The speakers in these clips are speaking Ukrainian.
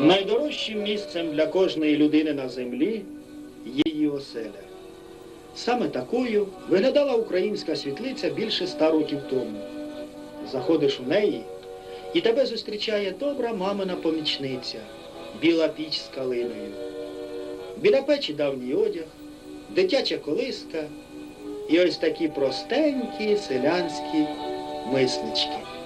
Найдорожчим місцем для кожної людини на землі є її оселя. Саме такою виглядала українська світлиця більше ста років тому. Заходиш у неї, і тебе зустрічає добра мамина помічниця, біла піч з калиною. Біля печі давній одяг, дитяча колиска і ось такі простенькі селянські миснички.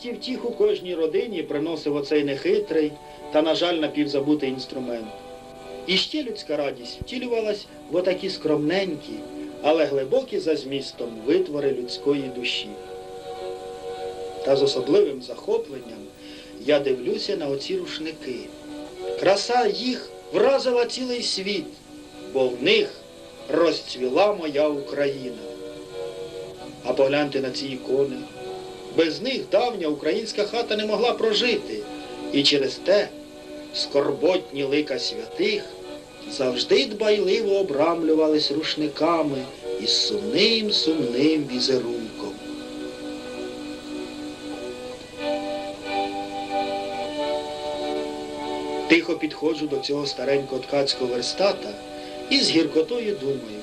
А радість і втіху кожній родині приносив оцей нехитрий та, на жаль, напівзабутий інструмент. І ще людська радість втілювалась в отакі скромненькі, але глибокі за змістом витвори людської душі. Та з особливим захопленням я дивлюся на оці рушники. Краса їх вразила цілий світ, бо в них розцвіла моя Україна. А погляньте на ці ікони. Без них давня українська хата не могла прожити. І через те скорботні лика святих завжди дбайливо обрамлювались рушниками із сумним сумним візерунком. Тихо підходжу до цього старенького ткацького верстата і з гіркотою думаю,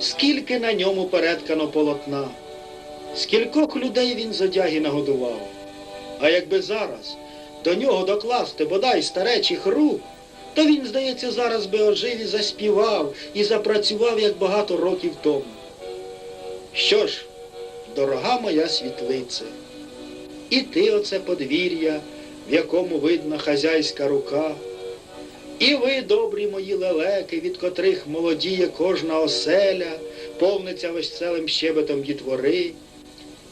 скільки на ньому переткано полотна, скількох людей він з одяги нагодував. А якби зараз до нього докласти бодай старечих рук, то він, здається, зараз би ожив і заспівав і запрацював, як багато років тому. Що ж, дорога моя світлице, і ти оце подвір'я, в якому видна хазяйська рука, і ви, добрі мої лелеки, від котрих молодіє кожна оселя, повниться веселим щебетом дітвори,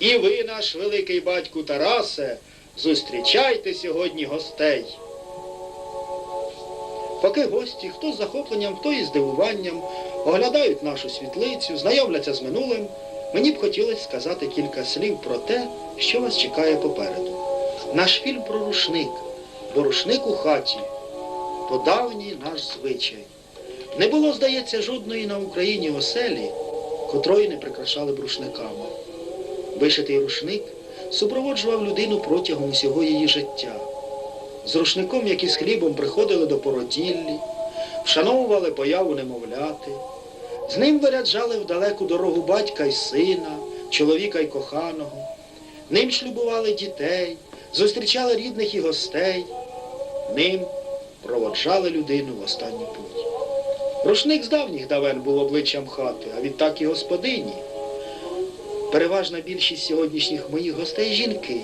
і ви, наш великий батьку Тарасе, зустрічайте сьогодні гостей. Поки гості, хто з захопленням, хто із здивуванням, оглядають нашу світлицю, знайомляться з минулим, мені б хотілося сказати кілька слів про те, що вас чекає попереду. Наш фільм про рушник, бо рушник у хаті то давній наш звичай. Не було, здається, жодної на Україні оселі, котрої не прикрашали б рушниками. Вишитий рушник супроводжував людину протягом усього її життя. З рушником, як і з хлібом, приходили до породіллі, вшановували появу немовляти. З ним виряджали в далеку дорогу батька й сина, чоловіка й коханого. Ним шлюбували дітей, зустрічали рідних і гостей. Ним проводжали людину в останній путь. Рушник з давніх давен був обличчям хати, а відтак і господині. Переважна більшість сьогоднішніх моїх гостей жінки.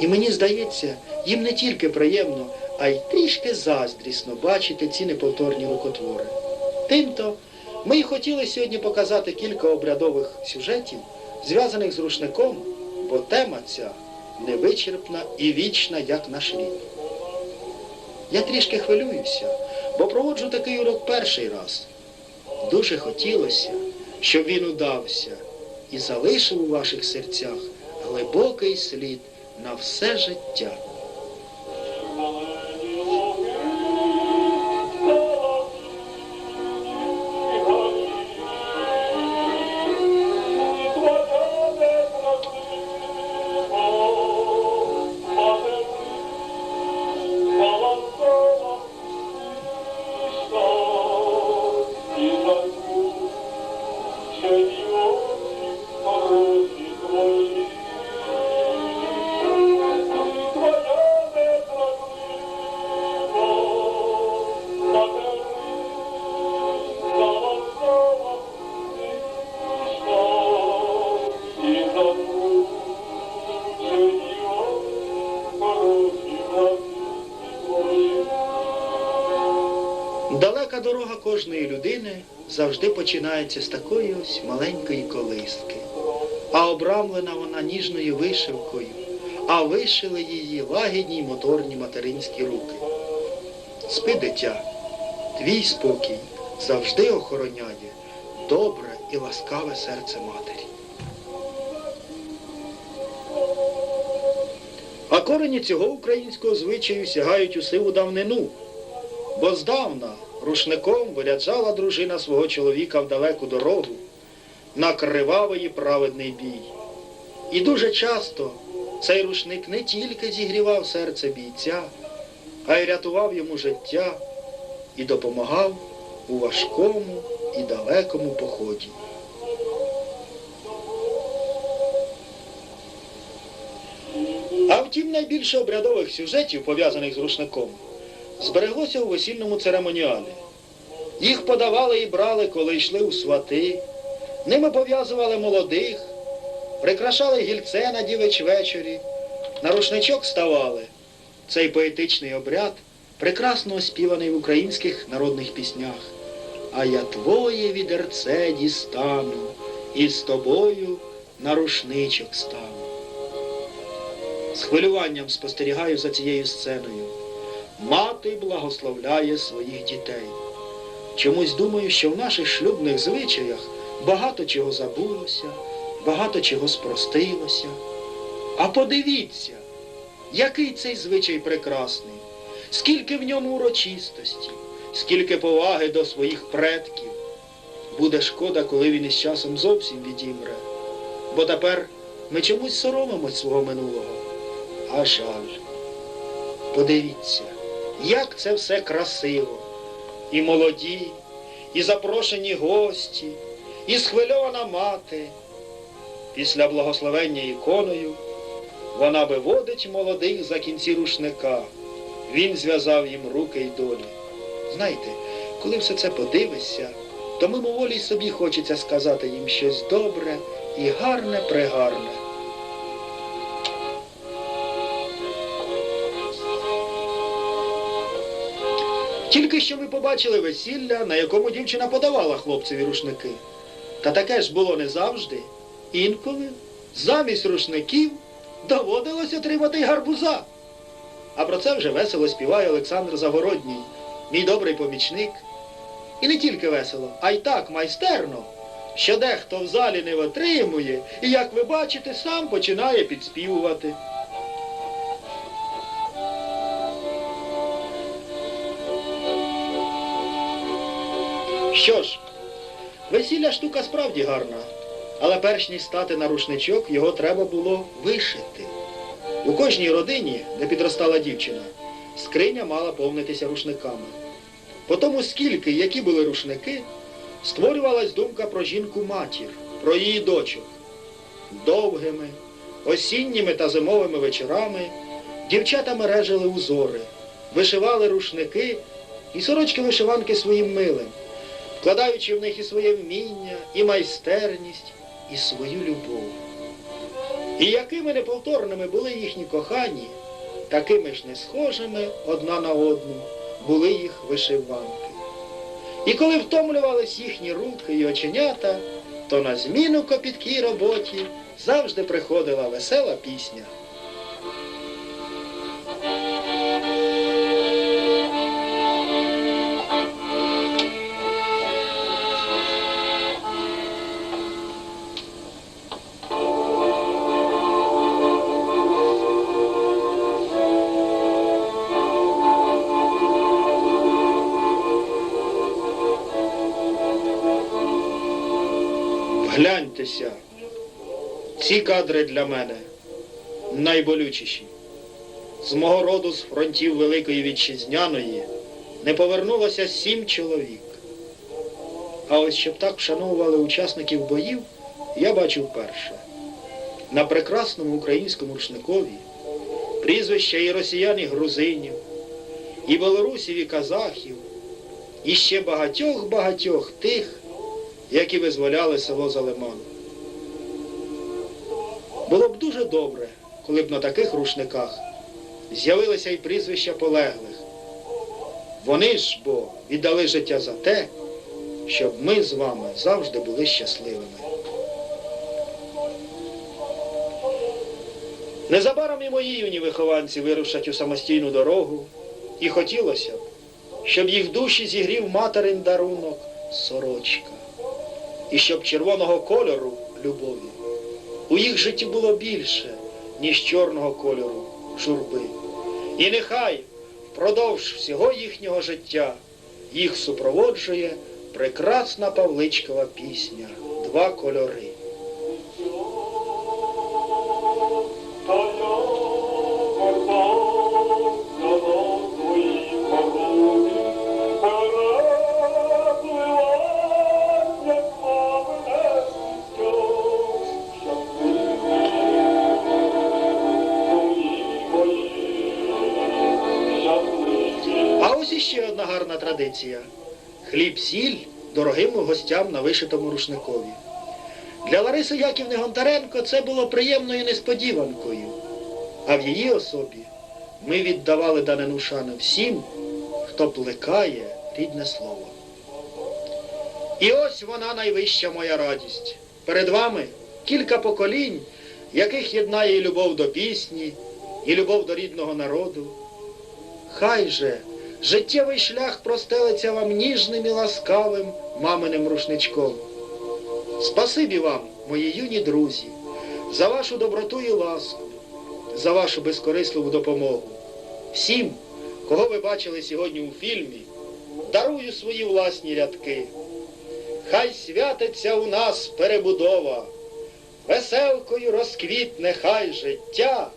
І мені здається, їм не тільки приємно, а й трішки заздрісно бачити ці неповторні рукотвори. Тимто ми й хотіли сьогодні показати кілька обрядових сюжетів, зв'язаних з рушником, бо тема ця невичерпна і вічна, як наш рід. Я трішки хвилююся, бо проводжу такий урок перший раз. Дуже хотілося, щоб він удався і залишив у ваших серцях глибокий слід на все життя. Далека дорога кожної людини завжди починається з такої ось маленької колиски. А обрамлена вона ніжною вишивкою, а вишили її лагідні моторні материнські руки. Спи, дитя, твій спокій завжди охороняє добре і ласкаве серце матері. А корені цього українського звичаю сягають у сиву давнину, бо здавна рушником виряджала дружина свого чоловіка в далеку дорогу на кривавий праведний бій. І дуже часто цей рушник не тільки зігрівав серце бійця, а й рятував йому життя і допомагав у важкому і далекому поході. Втім, найбільше обрядових сюжетів, пов'язаних з рушником, збереглося у весільному церемоніалі. Їх подавали і брали, коли йшли у свати, ними пов'язували молодих, прикрашали гільце на дівич вечорі, на рушничок ставали. Цей поетичний обряд прекрасно оспіваний в українських народних піснях. А я твоє відерце дістану, і з тобою на рушничок стану. З хвилюванням спостерігаю за цією сценою. Мати благословляє своїх дітей. Чомусь думаю, що в наших шлюбних звичаях багато чого забулося, багато чого спростилося. А подивіться, який цей звичай прекрасний, скільки в ньому урочистості, скільки поваги до своїх предків. Буде шкода, коли він із часом зовсім відімре. Бо тепер ми чомусь соромимось свого минулого. А жаль. Подивіться, як це все красиво. І молоді, і запрошені гості, і схвильована мати. Після благословення іконою вона виводить молодих за кінці рушника. Він зв'язав їм руки й долі. Знаєте, коли все це подивишся, то мимоволі собі хочеться сказати їм щось добре і гарне Тільки що ви побачили весілля, на якому дівчина подавала хлопцеві рушники. Та таке ж було не завжди. Інколи замість рушників доводилось отримати й гарбуза. А про це вже весело співає Олександр Загородній, мій добрий помічник. І не тільки весело, а й так майстерно, що дехто в залі не витримує і, як ви бачите, сам починає підспівувати. Що ж, весілля штука справді гарна, але перш ніж стати на рушничок, його треба було вишити. У кожній родині, де підростала дівчина, скриня мала повнитися рушниками. По тому, скільки які були рушники, створювалась думка про жінку-матір, про її дочок. Довгими, осінніми та зимовими вечорами дівчата мережили узори, вишивали рушники і сорочки вишиванки своїм милим вкладаючи в них і своє вміння, і майстерність, і свою любов. І якими неповторними були їхні кохані, такими ж не схожими одна на одну були їх вишиванки. І коли втомлювались їхні руки і оченята, то на зміну копіткій роботі завжди приходила весела пісня. Гляньтеся, ці кадри для мене найболючіші. З мого роду з фронтів Великої Вітчизняної не повернулося сім чоловік. А ось щоб так вшановували учасників боїв, я бачив вперше. На прекрасному українському рушникові прізвища і росіян, і грузинів, і білорусів, і казахів, і ще багатьох-багатьох тих, які визволяли село Залиман. Було б дуже добре, коли б на таких рушниках з'явилися й прізвища полеглих. Вони ж бо віддали життя за те, щоб ми з вами завжди були щасливими. Незабаром і мої юні вихованці вирушать у самостійну дорогу, і хотілося б, щоб їх душі зігрів материн дарунок сорочка і щоб червоного кольору любові у їх житті було більше, ніж чорного кольору журби. І нехай впродовж всього їхнього життя їх супроводжує прекрасна Павличкова пісня Два кольори. Традиція. Хліб сіль дорогим гостям на вишитому рушникові. Для Лариси Яківни Гонтаренко це було приємною несподіванкою. А в її особі ми віддавали данину шану всім, хто плекає рідне слово. І ось вона найвища моя радість. Перед вами кілька поколінь, яких єднає і любов до пісні, і любов до рідного народу. Хай же життєвий шлях простелиться вам ніжним і ласкавим маминим рушничком. Спасибі вам, мої юні друзі, за вашу доброту і ласку, за вашу безкорисливу допомогу. Всім, кого ви бачили сьогодні у фільмі, дарую свої власні рядки. Хай святиться у нас перебудова, веселкою розквітне хай життя.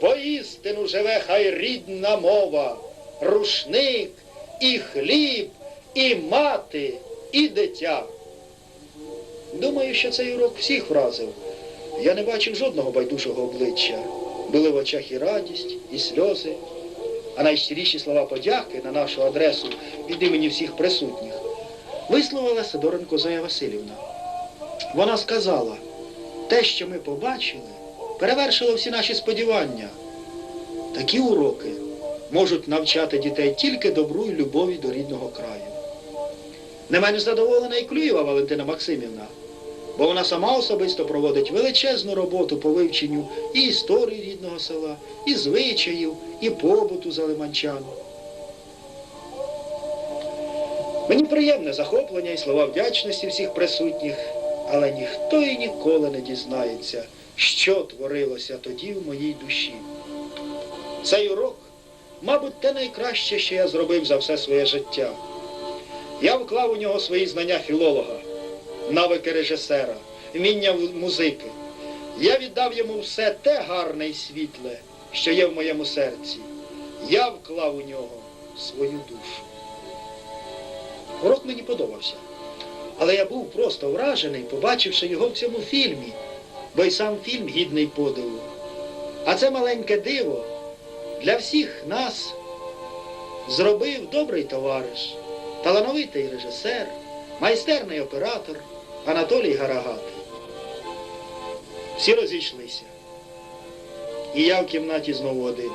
Поістину живе хай рідна мова, рушник, і хліб, і мати, і дитя. Думаю, що цей урок всіх вразив. Я не бачив жодного байдужого обличчя. Були в очах і радість, і сльози, а найщиріші слова подяки на нашу адресу від імені всіх присутніх висловила Сидоренко Зоя Васильівна. Вона сказала, те, що ми побачили, перевершило всі наші сподівання. Такі уроки можуть навчати дітей тільки добру і любові до рідного краю. Не менш задоволена і Клюєва Валентина Максимівна, бо вона сама особисто проводить величезну роботу по вивченню і історії рідного села, і звичаїв, і побуту залиманчан. Мені приємне захоплення і слова вдячності всіх присутніх, але ніхто і ніколи не дізнається, що творилося тоді в моїй душі. Цей урок, мабуть, те найкраще, що я зробив за все своє життя. Я вклав у нього свої знання філолога, навики режисера, вміння музики. Я віддав йому все те гарне і світле, що є в моєму серці. Я вклав у нього свою душу. Урок мені подобався. Але я був просто вражений, побачивши його в цьому фільмі, бо й сам фільм гідний подиву. А це маленьке диво для всіх нас зробив добрий товариш, талановитий режисер, майстерний оператор Анатолій Гарагатий. Всі розійшлися. І я в кімнаті знову один.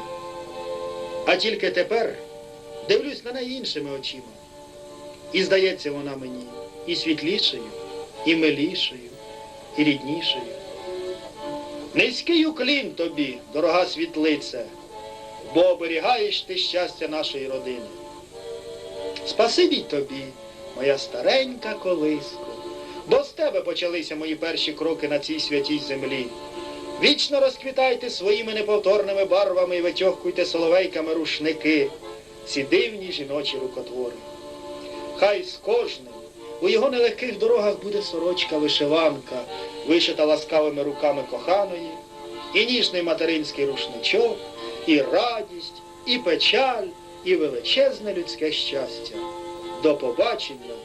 А тільки тепер дивлюсь на неї іншими очима. І здається вона мені і світлішою, і милішою, і ріднішою. Низький уклін тобі, дорога світлице, бо оберігаєш ти щастя нашої родини. Спасибі тобі, моя старенька колиско, бо з тебе почалися мої перші кроки на цій святій землі. Вічно розквітайте своїми неповторними барвами і витьохкуйте соловейками рушники, ці дивні жіночі рукотвори. Хай з кожним у його нелегких дорогах буде сорочка вишиванка, вишита ласкавими руками коханої, і ніжний материнський рушничок, і радість, і печаль, і величезне людське щастя. До побачення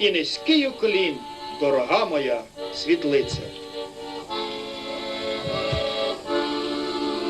і низький уклін, дорога моя світлиця.